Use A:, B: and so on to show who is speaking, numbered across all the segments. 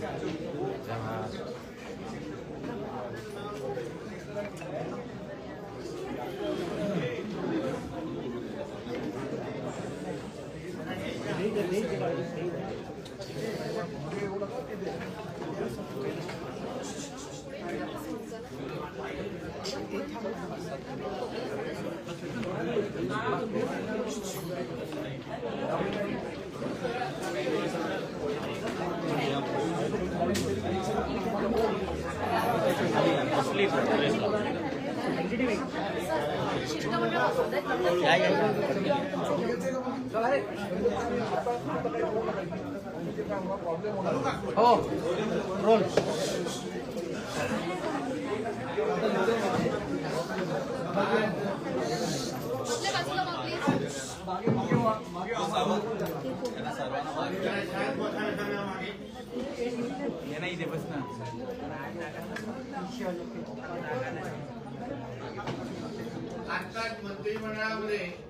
A: 자. हो. रोल.
B: नाही बाजूला
A: बस ना
C: आता मंत्रिमंडळामध्ये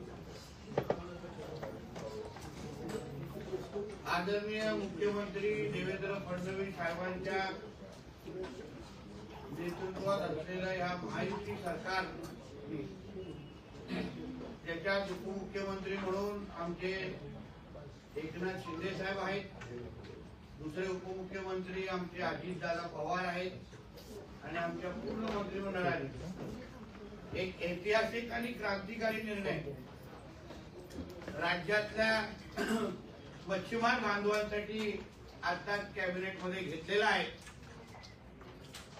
C: आदरणीय मुख्यमंत्री देवेंद्र फडणवीस साहेबांच्या नेतृत्वात असलेल्या या महायुती सरकार त्याच्यात उपमुख्यमंत्री म्हणून आमचे एकनाथ शिंदे साहेब आहेत. दुसरे उपमुख्यमंत्री आमचे अजितदादा पवार आहेत आणि आमच्या पूर्ण मंत्रिमंडळाने. एक ऐतिहासिक आणि क्रांतिकारी निर्णय. राज्यातल्या मच्छीमार बांधवांसाठी आता कॅबिनेटमध्ये घेतलेला आहे.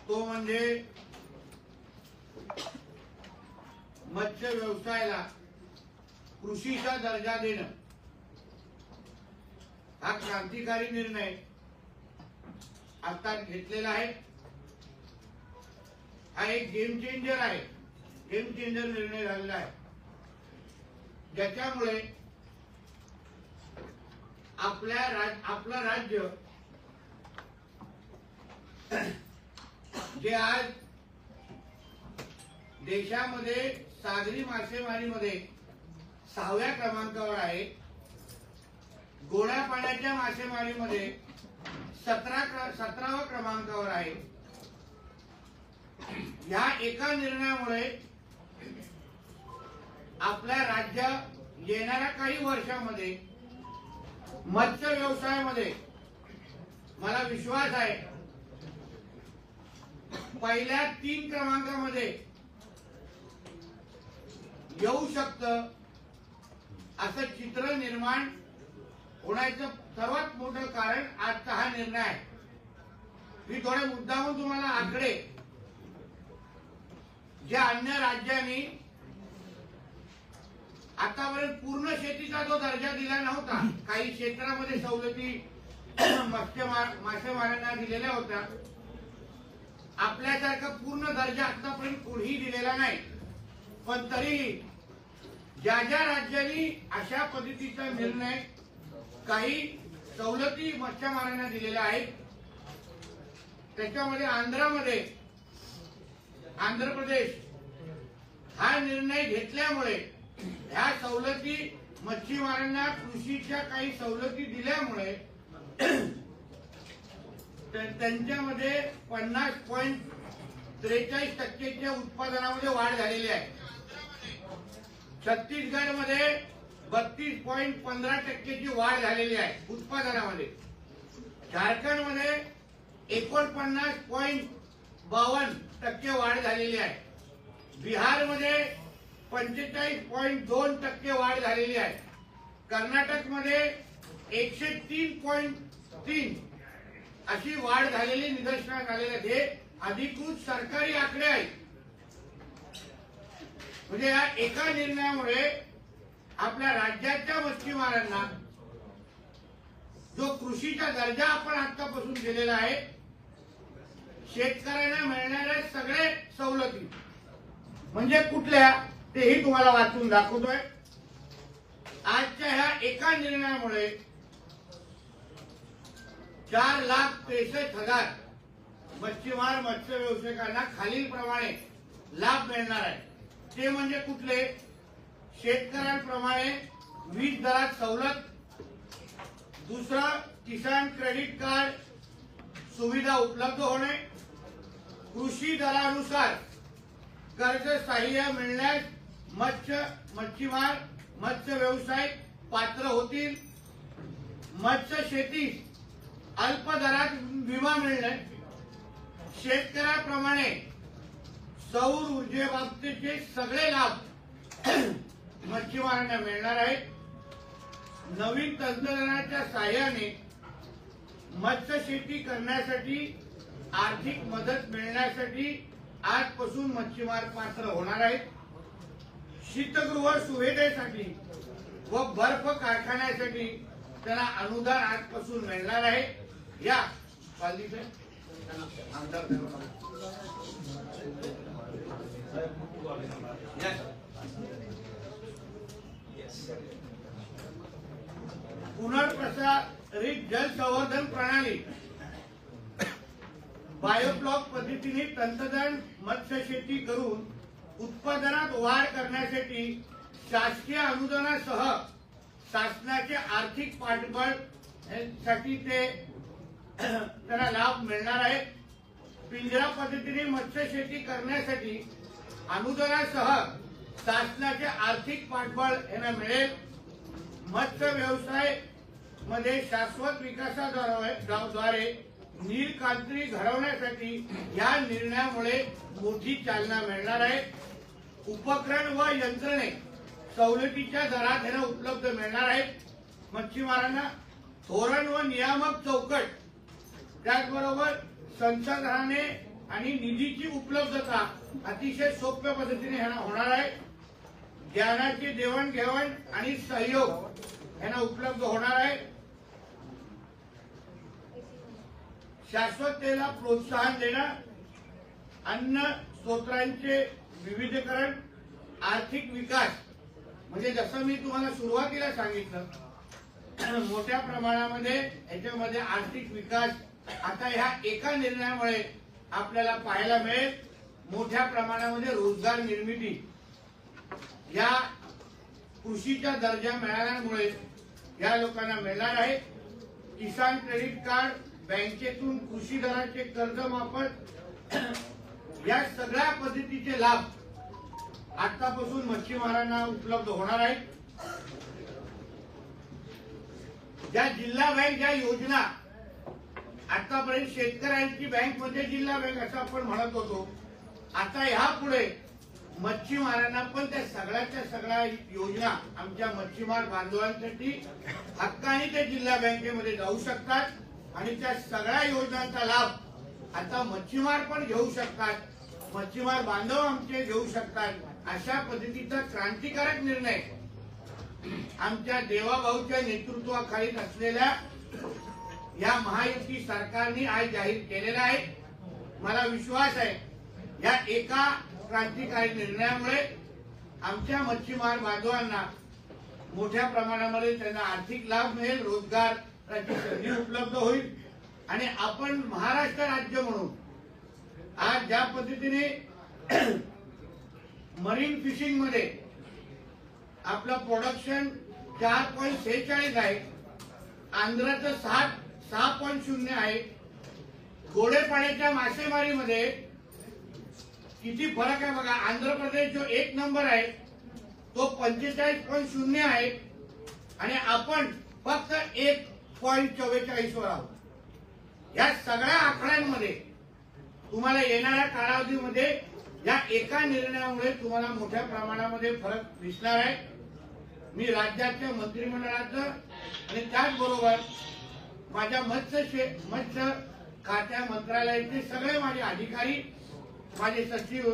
C: तो म्हणजे मत्स्य व्यवसायाला कृषीचा दर्जा देणं. हा क्रांतिकारी निर्णय आता घेतलेला आहे. हा एक गेम चेंजर आहे. गेम चेंजर निर्णय झालेला आहे. ज्याच्यामुळे आपल्या राज आपलं राज्य जे आज देशामध्ये सागरी मासेमारीमध्ये सहाव्या क्रमांकावर आहे गोड्या पाण्याच्या मासेमारीमध्ये सतरा सतराव्या क्रमांकावर आहे. या एका निर्णयामुळे आपल्या राज्य येणाऱ्या काही वर्षामध्ये मत्स्य व्यवसायामध्ये मला विश्वास आहे. पहिल्या तीन क्रमांकामध्ये येऊ शकत असं चित्र निर्माण होण्याचं सर्वात मोठं कारण आजचा हा निर्णय आहे. मी थोडे मुद्दामून तुम्हाला आकडे. ज्या अन्य राज्यांनी आतापर्यंत पूर्ण शेतीचा जो दर्जा दिला नव्हता काही क्षेत्रामध्ये सवलती मत्स्यमार मासेमारांना दिलेल्या होत्या. आपल्यासारखा पूर्ण दर्जा आतापर्यंत कोणीही दिलेला नाही. पण तरी ज्या ज्या राज्यांनी अशा पद्धतीचा निर्णय काही सवलती मत्स्यमारांना दिलेल्या आहेत त्याच्यामध्ये आंध्रामध्ये आंध्र प्रदेश हा निर्णय घेतल्यामुळे ह्या सवलती मच्छीमारांना कृषीच्या काही सवलती दिल्यामुळे त्यांच्यामध्ये पन्नास पॉईंट त्रेचाळीस टक्केच्या उत्पादनामध्ये वाढ झालेली आहे. छत्तीसगडमध्ये बत्तीस पॉईंट पंधरा टक्केची वाढ झालेली आहे उत्पादनामध्ये. झारखंडमध्ये एकोणपन्नास पॉईंट बावन्न टक्के वाढ झालेली आहे. बिहारमध्ये पंचेचाळीस पॉईंट दोन टक्के वाढ झालेली आहे. कर्नाटकमध्ये एकशे तीन पॉईंट तीन अशी वाढ झालेली निदर्शनास आलेली हे अधिकृत सरकारी आकडे आहेत. म्हणजे या एका निर्णयामुळे आपल्या राज्याच्या मच्छीमारांना जो कृषीचा दर्जा आपण आतापासून दिलेला आहे शेतकऱ्यांना मिळणाऱ्या सगळे सवलती म्हणजे कुठल्या? तेही तुम्हाला वाचून दाखवतोय. आजच्या ह्या एका निर्णयामुळे चार लाख त्रेसष्ट हजार मच्छीमार मत्स्य व्यावसायिकांना खालील प्रमाणे लाभ मिळणार आहे. ते म्हणजे कुठले? शेतकऱ्यांप्रमाणे वीज दरात सवलत. दुसरं किसान क्रेडिट कार्ड सुविधा उपलब्ध होणे. कृषी दरानुसार कर्ज सहाय्य मिळण्यास मत्स्य मच्छीमार मत्स्य व्यवसाय पात्र होतील. मत्स्य शेतीस अल्प दरात विमा मिळणे शेतकऱ्याप्रमाणे सौर ऊर्जेबाबतीचे सगळे लाभ मच्छीमारांना मिळणार आहेत. नवीन तंत्रज्ञानाच्या साहाय्याने मत्स्य शेती करण्यासाठी आर्थिक मदत मिळण्यासाठी आजपासून मच्छीमार पात्र होणार आहेत. शीतगृह सुविधेसाठी व बर्फ कारखान्यासाठी त्यांना अनुदान आजपासून मिळणार आहे. या पालवी आमदार पुनर्प्रसारित जल संवर्धन प्रणाली. बायोब्लॉक पद्धतीने तंत्रज्ञान मत्स्य शेती करून उत्पादनात वाढ करण्यासाठी शासकीय अनुदानासह शासनाचे आर्थिक पाठबळसाठी ते त्यांना लाभ मिळणार आहे पिंजरा पद्धतीने मत्स्य शेती करण्यासाठी अनुदानासह शासनाचे आर्थिक पाठबळ यांना मिळेल. मत्स्य व्यवसायमध्ये शाश्वत विकासाद्वारे नीलकांत्री घडवण्यासाठी या निर्णयामुळे मोठी चालना मिळणार आहे. उपकरण व यंत्रणे सवलतीच्या दरात यांना उपलब्ध मिळणार आहेत. मच्छीमारांना धोरण व नियामक चौकट त्याचबरोबर संसाधनाने आणि निधीची उपलब्धता अतिशय सोप्या पद्धतीने होणार आहे. ज्ञानाची देवाणघेवाण आणि सहयोग यांना उपलब्ध होणार आहे. शाश्वततेला प्रोत्साहन देणं अन्न स्त्रोत्रांचे विविधीकरण आर्थिक विकास. म्हणजे जसं मी तुम्हाला सुरुवातीला सांगितलं मोठ्या प्रमाणामध्ये याच्यामध्ये आर्थिक विकास आता ह्या एका निर्णयामुळे आपल्याला पाहायला मिळेल मोठ्या प्रमाणामध्ये रोजगार निर्मिती. या कृषीचा दर्जा मिळाल्यामुळे या लोकांना मिळणार आहे. किसान क्रेडिट कार्ड बँकेतून कृषी दराचे कर्ज माफत या सगळ्या पद्धतीचे लाभ आतापासून मच्छीमारांना उपलब्ध होणार आहेत. ज्या जिल्हा बँक ज्या योजना आतापर्यंत शेतकऱ्यांची बँक म्हणजे जिल्हा बँक असं आपण म्हणत होतो. आता ह्यापुढे मच्छीमारांना पण त्या सगळ्याच्या सगळ्या योजना आमच्या मच्छीमार बांधवांसाठी हक्काने ते जिल्हा बँकेमध्ये जाऊ शकतात. आणि त्या सगळ्या योजनांचा लाभ आता मच्छीमार पण घेऊ शकतात. मच्छीमार बांधव आमचे घेऊ शकतात. अशा पद्धतीचा क्रांतिकारक निर्णय आमच्या देवाभाऊच्या नेतृत्वाखाली असलेल्या या महायुती सरकारने आज जाहीर केलेला आहे. मला विश्वास आहे या एका क्रांतिकारी निर्णयामुळे आमच्या मच्छीमार बांधवांना मोठ्या प्रमाणामध्ये त्यांना आर्थिक लाभ मिळेल रोजगार राज्य संधी उपलब्ध होईल. आणि आपण महाराष्ट्र राज्य म्हणून आज ज्या पद्धतीने मरीन फिशिंगमध्ये आपलं प्रोडक्शन चार पॉईंट सेहेचाळीस आहे आंध्राचं सात सहा पॉईंट शून्य आहे गोडे पाण्याच्या मासेमारीमध्ये किती फरक आहे बघा. आंध्र प्रदेश जो एक नंबर आहे तो पंचेचाळीस पॉईंट शून्य आहे. आणि आपण फक्त एक पॉईंट चव्वेचाळीस वर आहोत. या सगळ्या आकड्यांमध्ये तुम्हाला येणाऱ्या कालावधीमध्ये या एका निर्णयामुळे तुम्हाला मोठ्या प्रमाणामध्ये फरक दिसणार आहे. मी राज्याच्या मंत्रिमंडळाचं आणि त्याचबरोबर माझ्या मत्स्य मत्स्य खात्या मंत्रालयाचे सगळे माझे अधिकारी माझे सचिव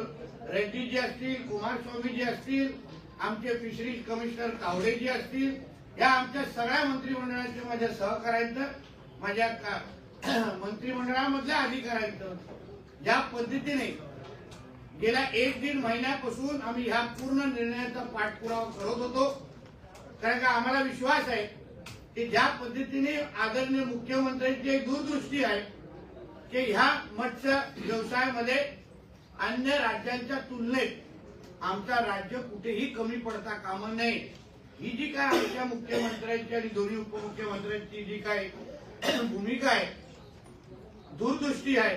C: रेड्डीजी असतील कुमारस्वामीजी असतील आमचे फिशरीज कमिशनर तावडेजी असतील या आमच्या सगळ्या मंत्रिमंडळाचे माझ्या सहकार्यांचं माझ्या का- मंत्रिमंडळामधल्या अधिकाऱ्यांचं. ज्या पद्धतीने गेल्या एक दीड महिन्यापासून आम्ही ह्या पूर्ण निर्णयाचा पाठपुरावा करत होतो. कारण का आम्हाला विश्वास आहे की ज्या पद्धतीने आदरणीय मुख्यमंत्र्यांची एक दूरदृष्टी आहे की ह्या मत्स्य व्यवसायामध्ये अन्य राज्यांच्या तुलनेत आमचा राज्य कुठेही कमी पडता कामा नये. ही जी काय आमच्या मुख्यमंत्र्यांची आणि दोन्ही उपमुख्यमंत्र्यांची जी काय भूमिका आहे दूरदृष्टी आहे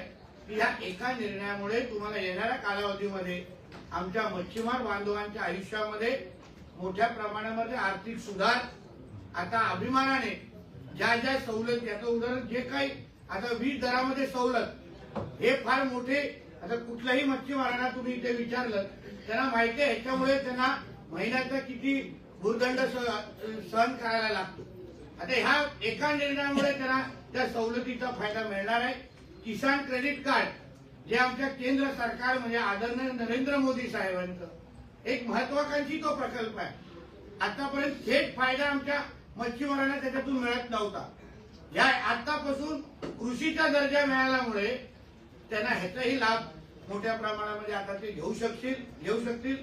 C: की ह्या एका निर्णयामुळे तुम्हाला येणाऱ्या कालावधीमध्ये आमच्या मच्छीमार बांधवांच्या आयुष्यामध्ये मोठ्या प्रमाणामध्ये आर्थिक सुधार आता अभिमानाने ज्या ज्या सवलत याचं उदाहरण जे काही आता वीज दरामध्ये सवलत हे फार मोठे आता कुठल्याही मच्छीमारांना तुम्ही इथे विचारलं त्यांना माहिती आहे ह्याच्यामुळे त्यांना महिन्याचा किती भूर्दंड स- सहन करायला लागतो. आता ह्या एका निर्णयामुळे त्यांना त्या सवलतीचा फायदा मिळणार आहे. किसान क्रेडिट कार्ड जे आमच्या केंद्र सरकार म्हणजे आदरणीय नरेंद्र मोदी साहेबांचं एक महत्वाकांक्षी तो प्रकल्प आहे. आतापर्यंत थेट फायदा आमच्या मच्छीमारांना त्याच्यातून मिळत नव्हता. या आतापासून कृषीचा दर्जा मिळाल्यामुळे त्यांना ह्याचाही लाभ मोठ्या प्रमाणामध्ये आता ते घेऊ शकतील घेऊ शकतील.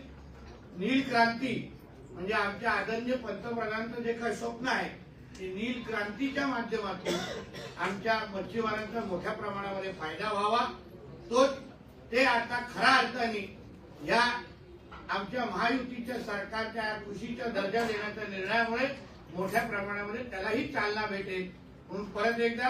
C: नील क्रांती म्हणजे आमच्या आदरणीय पंतप्रधानांचं जे काही स्वप्न आहे ते नील क्रांतीच्या माध्यमातून आमच्या मच्छीमारांचा मोठ्या प्रमाणामध्ये फायदा व्हावा. तो ते आता खऱ्या अर्थाने या आमच्या महायुतीच्या सरकारच्या कृषीचा दर्जा देण्याच्या निर्णयामुळे मोठ्या प्रमाणामध्ये त्यालाही चालना भेटेल. म्हणून परत एकदा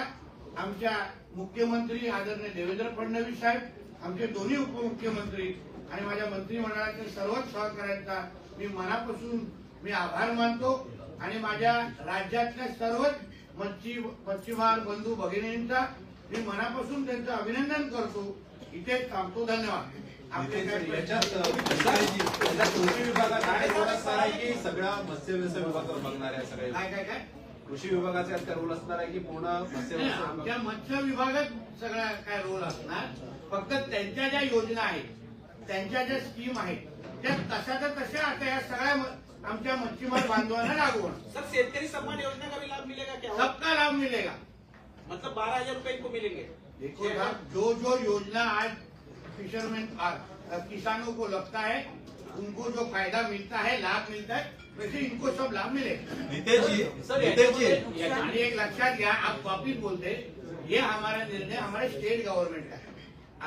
C: आमच्या मुख्यमंत्री आदरणीय देवेंद्र फडणवीस साहेब आमचे दोन्ही उपमुख्यमंत्री आणि माझ्या मंत्रिमंडळाच्या सर्वच सहकार्यांचा मी मनापासून मी आभार मानतो आणि माझ्या राज्यातल्या सर्वच मच्छी मच्छीमार बंधू भगिनींचा मी मनापासून त्यांचं अभिनंदन करतो. इथेच थांबतो धन्यवाद.
D: सगळ्या मत्स्य व्यवसाय विभागावर बघणार आहे सगळे
C: काय काय काय?
D: कृषी विभागाचे रोल असणार आहे की पूर्ण मत्स्य
C: आमच्या मत्स्य विभागात सगळा काय रोल असणार? फक्त त्यांच्या ज्या योजना आहेत त्यांच्या ज्या स्कीम आहेत त्या तशाच्या तशा आता या सगळ्या म- आमच्या मच्छीमार बांधवांना लागू होणार.
E: सर शेतकरी सम्मान योजना का भी लाभ मिलेगा क्या?
C: सबका लाभ मिलेगा.
E: मतलब बारह हज़ार रूपए इनको मिलेंगे।
C: देखो साहब जो जो योजना आज फिशरमैन किसानों को लगता है उनको जो फ़ायदा मिलता है लाभ मिलता है वैसे इनको सब लाभ मिलेगा।
F: नितेश जी
E: सर
F: नितेश जी
C: आणि एक लक्षात घ्या आप वापिस बोलते ये हमारा निर्णय हमारे स्टेट गवर्नमेंट का है।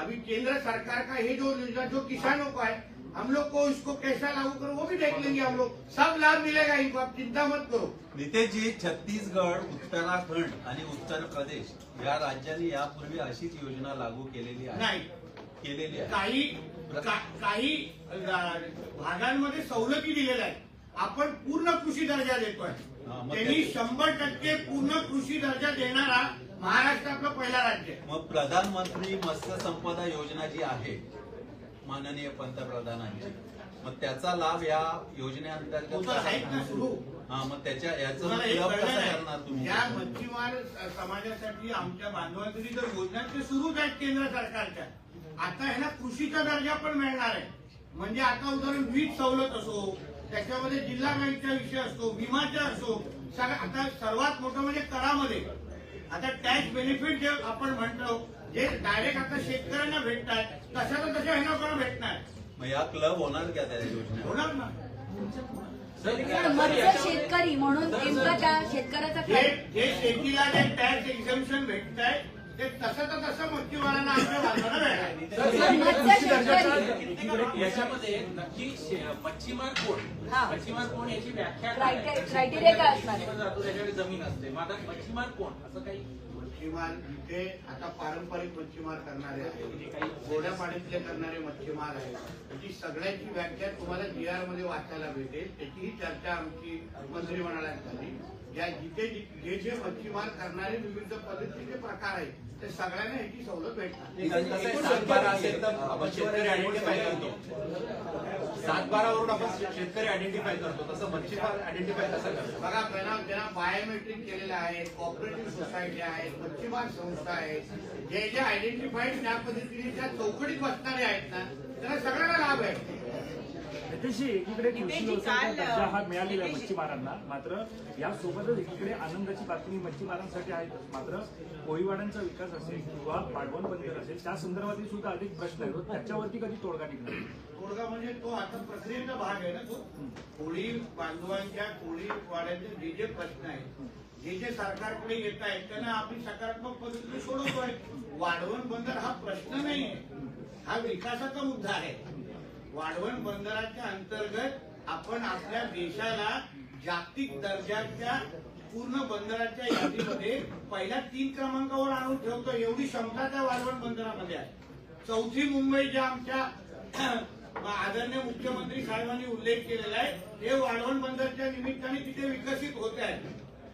C: अभी केंद्र सरकार का ये जो योजना जो किसानों को है हम लोग को इसको कैसा लागू करो वो भी देख लेंगे हम लोग। सब लाभ मिलेगा इनको आप चिंता मत करो।
F: नितेश जी छत्तीसगड उत्तराखंड आणि उत्तर प्रदेश या राज्यांनी यापूर्वी अशीच योजना लागू केलेली आहे.
C: नाही.
F: केलेली आहे.
C: काही का- काही अ, भागांमध्ये सवलती दिलेल्या आहेत. आपण पूर्ण कृषी दर्जा देतोय.
F: हा, मग
C: त्यांनी
F: ते-
C: शंभर टक्के पूर्ण कृषी दर्जा देणारा महाराष्ट्र आपलं पहिला राज्य आहे.
F: मग प्रधानमंत्री मत्स्य संपदा योजना जी आहे माननीय पंतप्रधानांची मग त्याचा लाभ या योजनेअंतर्गत हा मग त्याच्या याचं
C: कळलं
F: कसा? करणार तुम्ही?
C: या मच्छीमार समाजासाठी आमच्या बांधवांसाठी तर योजना ते सुरूच आहेत केंद्र सरकारच्या. आता ह्याला कृषीचा दर्जा पण मिळणार आहे. म्हणजे आता उदाहरण वीज सवलत असो त्याच्यामध्ये जिल्हा बँकचा विषय असतो विमाचा असो आता सर्वात मोठं म्हणजे करामध्ये. आता टॅक्स बेनिफिट जे आपण म्हणतो जे डायरेक्ट आता शेतकऱ्यांना भेटतात तशा तर तशा ह्यांना पण भेटणार?
F: मग या क्लब होणार का त्या योजनेवर
C: होणार ना?
B: मत्स्य शेतकरी म्हणून नेमकं त्या शेतकऱ्याचा
C: जे शेतीला जे टॅक्स एक्झम्पन भेटत आहे ते
E: याच्यामध्ये नक्की मच्छीमार कोण?
B: हा.
E: मच्छीमार कोण याची व्याख्या
B: criteria काय असणार
E: जातो त्याच्याकडे जमीन असते. मग आता मच्छीमार कोण? असं काही
C: मच्छीमार इथे आता पारंपरिक मच्छीमार करणारे आहेत. गोड्या पाण्यातले करणारे मच्छीमार आहेत. त्याची सगळ्याची व्याख्या तुम्हाला जी आरमध्ये वाचायला भेटेल. त्याचीही चर्चा आमची मंत्रिमंडळात झाली. ज्या जिथे जि- जे मच्छीमार करणारे विविध पद्धतीचे प्रकार आहेत ते सगळ्यांना ह्याची सवलत भेटणार.
D: सात बारा असेल तर आपण शेतकरी आयडेंटिफाय करतो. सात बारा वरून आपण शेतकरी आयडेंटिफाय करतो. तसं मच्छीमार आयडेंटिफाय कसं करतो?
C: बघा त्यांना त्यांना बायोमेट्रिक केलेलं आहे कॉपरेटिव्ह सोसायटी आहेत मच्छीमार संस्था आहेत जे जे आयडेंटिफाईड त्या पद्धतीने त्या चौकटीत बसणारे आहेत ना त्यांना सगळ्यांना लाभ आहे.
G: नितेशजी एकीकडे कृषी व्यवसायाचा दर्जा हा मिळालेला आहे मच्छीमारांना. मात्र यासोबतच एकीकडे आनंदाची बातमी मच्छीमारांसाठी आहेतच मात्र कोळीवाड्यांचा विकास असेल किंवा पाडवण बंदर असेल त्या संदर्भातील सुद्धा अधिक प्रश्न आहेत. त्याच्यावरती कधी तोडगा निघणार?
C: तोडगा म्हणजे तो आता प्रक्रियेचा भाग आहे ना तो. कोळी बांधवांच्या कोळी वाड्यांचे जे जे प्रश्न आहेत जे जे सरकारकडे येत आहेत त्यांना आम्ही सकारात्मक पद्धतीने सोडवतोय. वाढवण बंदर हा प्रश्न नाही आहे हा विकासाचा मुद्दा आहे. वाढवण बंदराच्या अंतर्गत आपण आपल्या देशाला जागतिक दर्जाच्या पूर्ण बंदराच्या यादीमध्ये पहिल्या तीन क्रमांकावर आणून ठेवतो. एवढी क्षमता त्या वाढवण बंदरामध्ये आहे. चौथी मुंबई ज्या आमच्या आदरणीय मुख्यमंत्री साहेबांनी उल्लेख केलेला आहे हे वाढवण बंदरच्या निमित्ताने तिथे विकसित होत आहे.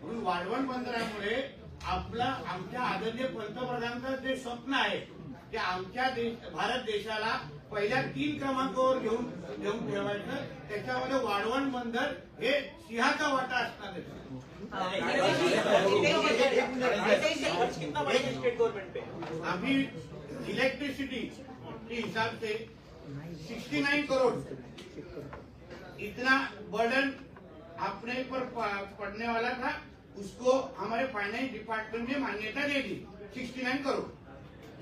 C: म्हणून वाढवण बंदरामुळे आपला आमच्या आदरणीय पंतप्रधानांचं जे स्वप्न आहे ते आमच्या देश भारत देशाला पहिल्या तीन क्रमांकावर घेऊन घेऊन ठेवायचं. त्याच्यामध्ये वाढवण बंदर हे सिंहाचा वाटा असणार आम्ही इलेक्ट्रिसिटी के हिसाब से 69 करोड़ इतना बर्डन अपने पर पड़ने वाला था. उसको हमारे फाइनेंस डिपार्टमेंट ने मान्यता दे दी. 69 करोड़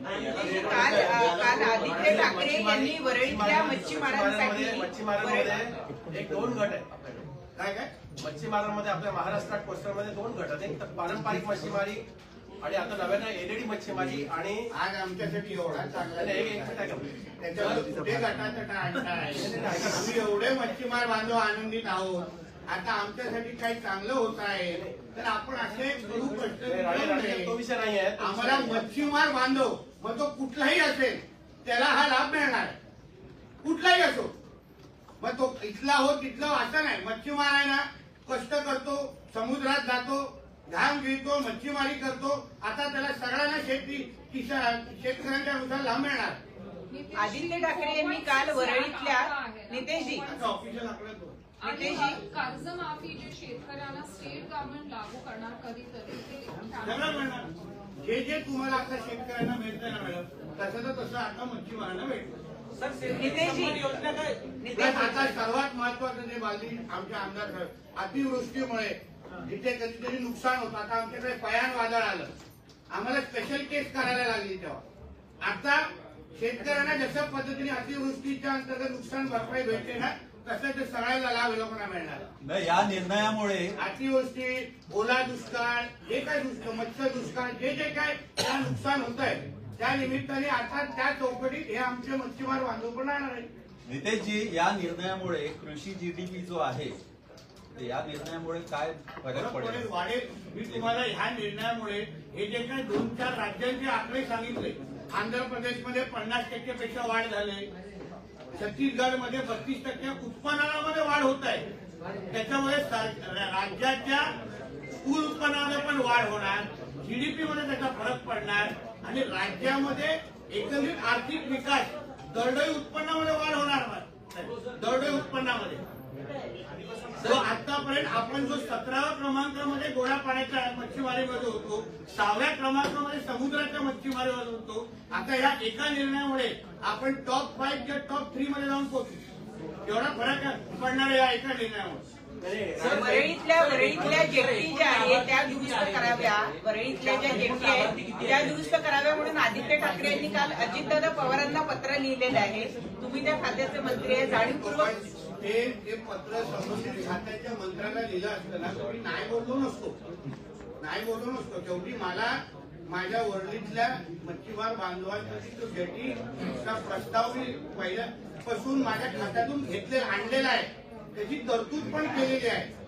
H: काल काल आदित्य ठाकरे यांनी वरळीतल्या मच्छीमारांसाठी
F: मच्छीमारांमध्ये एक दोन गट आहे
C: काय काय?
F: मच्छीमारांमध्ये आपल्या महाराष्ट्रात कोस्टलमध्ये दोन गट आहेत. एक तर पारंपरिक मच्छीमारी आणि आता नव्यानं एलईडी मच्छीमारी आणि
C: आज आमच्यासाठी एवढा चांगला
F: एक-
C: आम्ही एवढे मच्छीमार बांधव आनंदित आहोत. आता आमच्यासाठी काही चांगलं होत आहे. तर आपण असे करू कष्ट.
F: तो विषय नाही आहे
C: आम्हाला मच्छीमार बांधव मग तो कुठलाही असेल त्याला हा लाभ मिळणार आहे. कुठलाही असो. मग तो इथला हो तिथला असं नाही. मच्छीमार आहे ना कष्ट करतो समुद्रात जातो घाम गिळतो मच्छीमारी करतो. आता त्याला सगळ्यांना शेती शेतकऱ्यांच्या नुसार लाभ मिळणार.
H: आदित्य ठाकरे यांनी काल वरळीतल्या नितेशजी. नितेशजी.
I: कर्जमाफी जे शेतकऱ्यांना स्टेट गव्हर्नमेंट लागू करणार कधीतरी ते
C: जे जे तुम्हाला आता शेतकऱ्यांना मिळतंय ना मॅडम तसं तर तसं आता मच्छीमारांना भेटतं.
E: सर योजना काय?
C: आता सर्वात महत्वाचं जे बालदी आमच्या आमदार साहेब अतिवृष्टीमुळे जिथे कधीतरी नुकसान होतं. आता आमच्याकडे पयान वादळ आलं. आम्हाला स्पेशल केस करायला लागली तेव्हा. आता शेतकऱ्यांना जशा पद्धतीने अतिवृष्टीच्या अंतर्गत नुकसान भरपाई भेटते ना तसं ते सगळ्याला लाभ लोकांना मिळणार.
F: नाही, या निर्णयामुळे
C: अतिवृष्टी ओला दुष्काळ जे काय दुष्काळ मत्स्य दुष्काळ जे जे काय त्या नुकसान होत आहे त्या निमित्ताने आता त्या चौकटीत हे आमचे मच्छीमार बांधव पण राहणार आहे
F: नितेशजी या निर्णयामुळे कृषी जीडीपी जो आहे ते या निर्णयामुळे काय फरक
C: पडेल? वाढेल मी तुम्हाला ह्या निर्णयामुळे हे जे काही दोन चार राज्यांचे आकडे सांगितले आंध्र प्रदेशमध्ये पन्नास टक्के पेक्षा वाढ झाली छत्तीसगडमध्ये बत्तीस टक्के उत्पन्नामध्ये वाढ होत आहे. त्याच्यामुळे राज्याच्या स्कूल उत्पन्नामध्ये पण वाढ होणार जीडीपी मध्ये त्याचा फरक पडणार आणि राज्यामध्ये एकंदरीत आर्थिक विकास दरडोई उत्पन्नामध्ये वाढ होणार. दरडोई उत्पन्नामध्ये. आतापर्यंत आपण जो सतराव्या क्रमांकामध्ये गोड्या पाण्याच्या मच्छीमारीमध्ये होतो सहाव्या क्रमांकामध्ये समुद्राच्या मच्छीमारीमध्ये होतो आता या एका निर्णयामुळे आपण टॉप फाईव्ह किंवा टॉप थ्री मध्ये जाऊन पोहोचू. एवढा फरक पडणार आहे या एका निर्णयामुळे.
H: वरळीतल्या वरळीतल्या जेट्टी ज्या आहेत त्या दुरुस्त कराव्या. वरळीतल्या ज्या जेट्टी आहेत त्या दुरुस्त कराव्या म्हणून आदित्य ठाकरे यांनी काल अजितदादा पवारांना पत्र लिहिलेलं आहे. तुम्ही त्या खात्याचे मंत्री आहे जाणीवपूर्वक
C: ते ते पत्र संबंधित खात्याच्या मंत्र्याला लिहिलं असतं ना मी नाही बोललो नसतो. नाही बोललो नसतो. तेवढी मला माझ्या वर्लीतल्या मच्छीमार बांधवांसाठी तो जेटीचा प्रस्ताव मी पहिल्यापासून माझ्या खात्यातून घेतले आणलेला आहे. त्याची तरतूद पण केलेली आहे.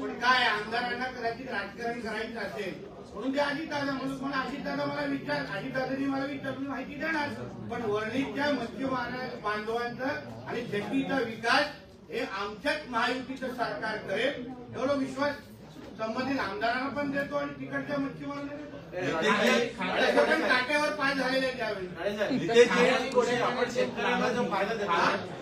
C: पण काय आमदारांना कदाचित राजकारण करायचं असेल म्हणून ते अजितदादा म्हणून पण अजितदादा मला विचार अजितदादांनी मला विचार माहिती देणार. पण वर्णीच्या मच्छीमार बांधवांचा आणि शेतीचा विकास हे आमच्याच महायुतीचं सरकार करेल एवढा विश्वास संबंधित आमदारांना पण देतो आणि तिकडच्या मच्छीमारांना देतो. काट्यावर पाय झालेले त्यावेळी
F: नितेशजी
E: खाऱ्या आणि गोड्या
F: आपण शेतकऱ्यांना जो फायदा देतो.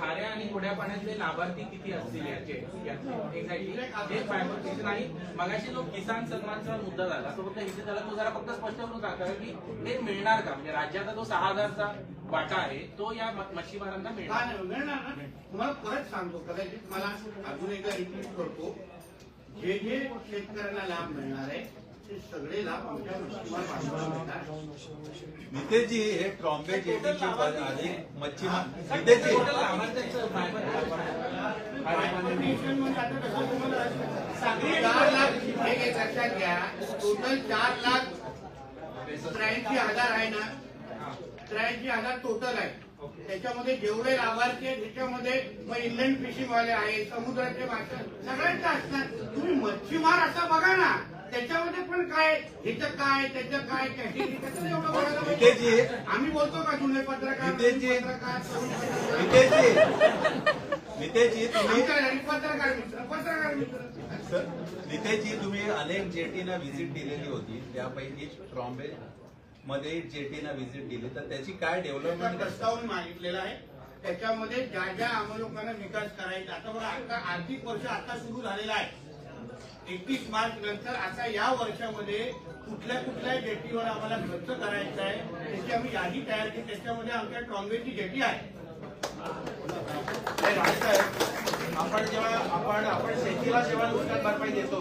E: खाऱ्या- आणि गोड्या पाण्यातले लाभार्थी किती असतील याचे? एक्झॅक्टली हे फायबर नाही. मगाशी जो किसान सन्मानचा मुद्दा झाला तो फक्त इथे त्याला तो जरा फक्त स्पष्ट करून सांगा की हे मिळणार का? म्हणजे राज्याचा जो सहा हजारचा वाटा आहे तो या मच्छीमारांना मिळणार.
C: मिळणार ना? तुम्हाला परत सांगतो कदाचित मला अजून एकदा रिपीट करतो. जे जे शेतकऱ्यांना लाभ मिळणार आहे ते सगळे लाभ आमच्या मच्छीमार बांधवांना मिळणार.
F: नितेशजी हे ट्रॉम्बे जेटीची आधी मच्छीमार. नितेशजी
C: चार लाख एक एक लक्षात घ्या. टोटल चार लाख त्र्याऐंशी हजार आहे ना. त्र्याऐंशी हजार टोटल आहे. त्याच्यामध्ये जेवढे लाभार्थी आहेत त्याच्यामध्ये मग इंलंड फिशिंग वाले आहे समुद्राचे मासे सगळ्यांचे असणार तुम्ही मच्छीमार असा बघा ना त्याच्यामध्ये पण काय ह्याचं काय त्याचं काय त्याचं एवढं आम्ही बोलतो का जुने पत्रकार. पत्रकार.
F: नितेशजी तुम्ही
C: पत्रकार मित्र पत्रकार मित्र.
F: सर, नितेशजी तुम्ही अनेक जेटीना व्हिजिट दिलेली होती. त्यापैकी ट्रॉम्बे मध्ये जेटीना व्हिजिट दिली. तर त्याची काय डेव्हलपमेंट
C: प्रस्ताव मागितलेला आहे. त्याच्यामध्ये ज्या ज्या आम्हाला लोकांना विकास करायचा आता बघा आता आर्थिक वर्ष आता सुरू झालेलं आहे. एकतीस मार्च नंतर आता या वर्षामध्ये कुठल्या कुठल्या जेटीवर आम्हाला खर्च करायचा आहे त्याची आम्ही यादी तयार केली. त्याच्यामध्ये आमच्या ट्रॉम्बेची जेटी आहे.
D: आपण जेव्हा आपण आपण शेतीला जेव्हा नुकसान भरपाई देतो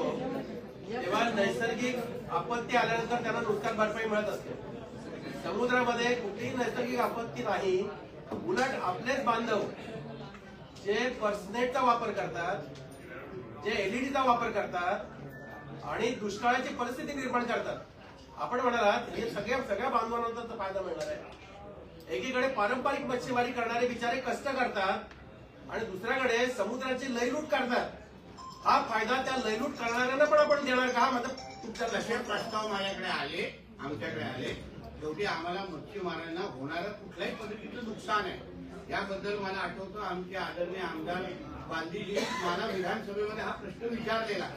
D: तेव्हा नैसर्गिक आपत्ती आल्यानंतर त्यांना नुकसान भरपाई मिळत असते. समुद्रामध्ये कुठलीही नैसर्गिक आपत्ती नाही. उलट आपलेच बांधव जे पर्सनेटचा वापर करतात जे एलईडीचा वापर करतात आणि दुष्काळाची परिस्थिती निर्माण करतात. आपण म्हणालात हे सगळ्या सगळ्या बांधवांना फायदा मिळणार आहे. एकीकडे पारंपरिक मच्छीमारी करणारे बिचारे कष्ट करतात आणि दुसऱ्याकडे समुद्राची लयलूट करतात. हा फायदा त्या लयलूट करणाऱ्यांना पण आपण देणार का? हा तुमच्या
C: तसे प्रस्ताव माझ्याकडे आले आमच्याकडे आले शेवटी आम्हाला मच्छीमारांना होणारं कुठल्याही पद्धतीचं नुकसान आहे. याबद्दल मला आठवतं आमचे आदरणीय आमदार गांधीजी मला विधानसभेमध्ये हा प्रश्न विचारलेला.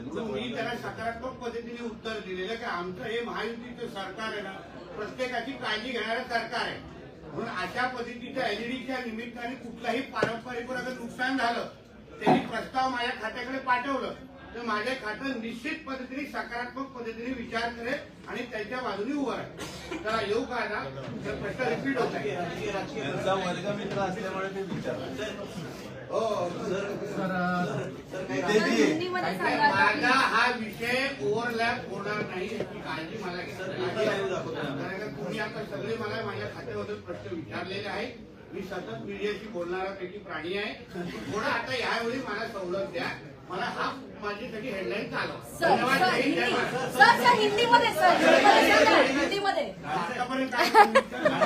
C: मी त्याला सकारात्मक पद्धतीने उत्तर दिलेलं की आमचं हे महायुतीचं सरकार आहे ना प्रत्येकाची काळजी घेणारं सरकार आहे. म्हणून अशा पद्धतीच्या एलईडीच्या निमित्ताने कुठलाही पारंपरिक नुकसान झालं त्यांनी प्रस्ताव माझ्या खात्याकडे पाठवलं. तर माझे खातं निश्चित पद्धतीने सकारात्मक पद्धतीने विचार करेल आणि त्याच्या बाजूने उभं राहील. त्याला येऊ का आता? तर प्रश्न रिपीट होत आहे. हो. माझा हा विषय ओव्हरलॅप होणार नाही याची काळजी मला आहे. कारण तुम्ही आता सगळे मला माझ्या खात्याबद्दल प्रश्न विचारलेले आहे मी सतत मीडियाशी बोलणारा पैकी प्राणी आहे. थोडं आता यावेळी मला सवलत द्या. मला हा माझ्यासाठी हेडलाईन चालव
B: हिंदीमध्ये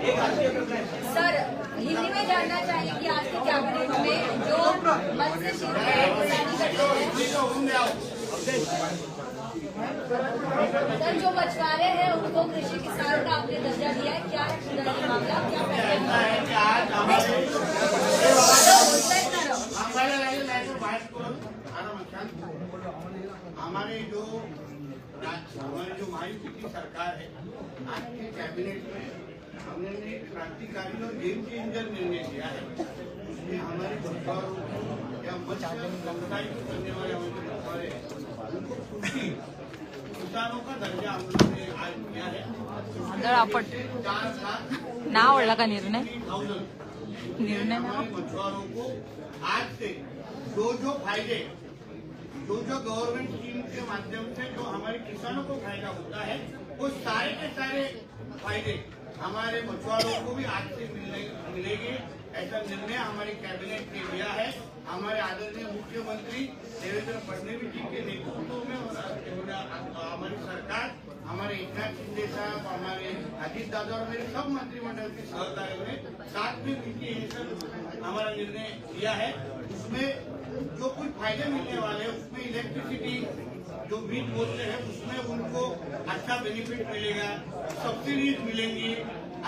B: सर हिंदी में जानना चाहिए कि आज के कैबिनेट में जो मत्स्य शिल्प है
C: मी तो होऊन द्या
B: सर जो मछुआरे हैं उनको कृषी किसान का आपने दर्जा दिया है। क्या है मामला क्या
C: हमारे
B: पैकेज
C: हमारे जो राज- हमारे जो महायुति की सरकार है आज के कैबिनेट में हमने एक क्रांतिकारी और गेम चेंजर निर्णय लिया है? उसमें हमारे सरकारों को या मत्स्य व्यवसाय को करने वाले हमारे मछुआरे उनको कृषी किसानों का दर्जा हम आज किया चार लाख
J: ना आवडला का निर्णय। निर्णय
C: आज से जो जो फ़ायदे जो जो गवर्नमेंट स्कीम के माध्यम से जो हमारे किसानों को फ़ायदा होता है वो सारे के सारे फ़ायदे हमारे मछुआरों को भी आज से मिलने मिलेंगे। ऐसा निर्णय हमारी कैबिनेट ने लिया है। हमारे आदरणीय मुख्यमंत्री देवेंद्र फडणवीस जी के नेतृत्व में और हमारी सरकार हमारे एकनाथ शिंदे साहब हमारे अजीत दादा और मेरे सब मंत्रिमंडल के सहकार्य ने साथ में मिलकर ये सब हमारा निर्णय लिया है। उसमें जो कुछ फ़ायदे मिलने वाले हैं, उसमें इलेक्ट्रिसिटी जो बीज बोलते हैं, उसमें उनको अच्छा बेनिफिट मिलेगा सब्सिडीज मिलेंगी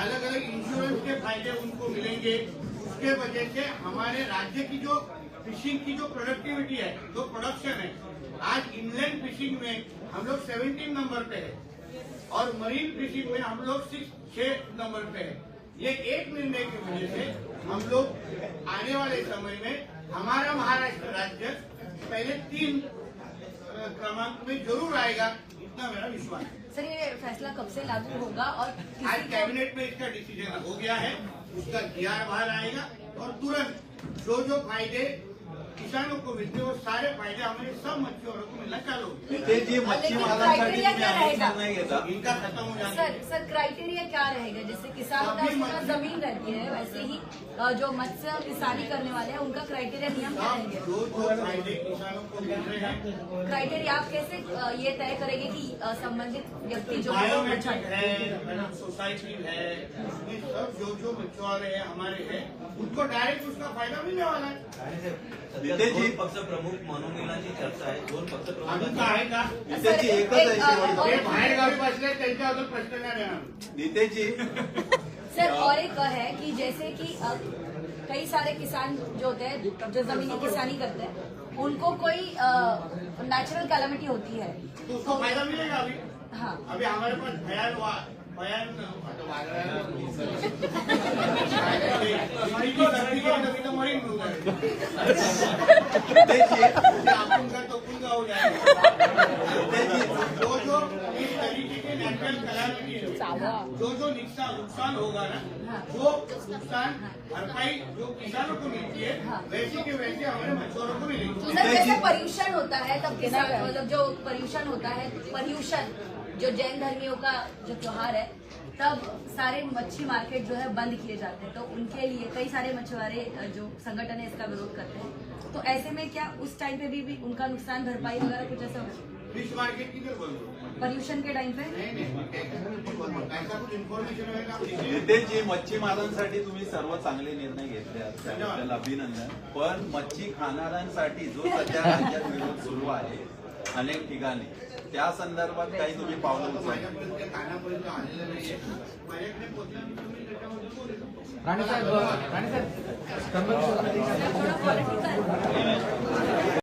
C: अलग अलग इंश्योरेंस के फ़ायदे उनको मिलेंगे। उसके वजह से हमारे राज्य की जो फिशिंग की जो प्रोडक्टिविटी है, जो प्रोडक्शन है, आज इनलैंड फिशिंग में हम लोग 17 नंबर पे है। और मरीन फिशिंग में हम लोग सिक्स छह नंबर पे है। ये एक निर्णय की वजह से हम लोग आने वाले समय में हमारा महाराष्ट्र राज्य पहले तीन क्रमांक में ज़रूर आएगा इतना मेरा विश्वास है।
B: सर ये फैसला कब से लागू होगा और
C: आज कैबिनेट में इसका डिसीज़न हो गया है उसका जीआर बाहर आएगा और तुरंत जो जो फ़ायदे किसानों को मिलते हैं वो सारे फ़ायदे हमारे सब मच्छियों को मिलना चालू इनका खत्म हो जाने
B: सर सर क्राइटेरिया क्या रहेगा? जैसे किसान ज़मीन रहती है वैसे ही जो मत्स्य किसानी करने वाले हैं उनका क्राइटेरिया नियम क्या रहेंगे?
C: जो जो फ़ायदे किसानों को मिल रहे हैं।
B: क्राइटेरिया आप कैसे ये तय करेंगे कि संबंधित व्यक्ति जो है
C: है सोसाइटी है ये सब जो जो मछुआरे हैं हमारे हैं उनको डायरेक्ट उसका फ़ायदा मिलने वाला है।
K: पक्ष प्रमुख म्हणून येण्याची चर्चा आहे. दोन पक्ष
C: अजून आहे का?
F: नितेशजी
B: सर,
F: एकच आहे
B: और-
C: बाहेर गावी बसले त्यांच्या अजून प्रश्न नाही देणार
F: नितेशजी
B: सर और एक है कि जैसे कि कई सारे किसान जो होते हैं जो जमीनी किसानी करते हैं उनको कोई नेचुरल कैलामिटी होती है।
C: तो उसको फ़ायदा मिलेगा अभी?
B: हाँ।
C: अभी हमारे पास बयान की की नदी तो मरी आपण तो हो जाएगा जो जो इस तरीके के नेचुरल कलामिटी जो जो नुकसान नुकसान होगा ना वो नुकसान भरपाई जो किसानों को मिलती है वैसे के वैसे हमारे मछुआरों को मिलेगी
B: जैसे पर्यूषण होता है तब किसान मतलब जो पर्यूषण होता है पर्यूषण जो जैन धर्मियों का जो त्यौहार है तब सारे मच्छी मार्केट जो है बंद किए जाते हैं। तो उनके लिए कई सारे मछुआरे जो संगठन है इसका विरोध करते हैं। तो ऐसे में क्या उस टाइम पे भी, भी उनका नुकसान भरपाई वगैरह कुछ ऐसा होगा
C: फ़िश मार्केट किधर बंद हो?
B: के टाइम पे?
C: नहीं नहीं ऐसा कुछ इन्फॉर्मेशन होगा
F: मच्छीमारांसाठी तुम्ही सर्व चांगले निर्णय घेतले त्याबद्दल अभिनंदन. पण मच्छी खाणाऱ्यांसाठी जो सध्या राज्यात विरोध सुरू आहे अनेक ठिकाणी त्या संदर्भात काही तुम्ही पावलं उचलली.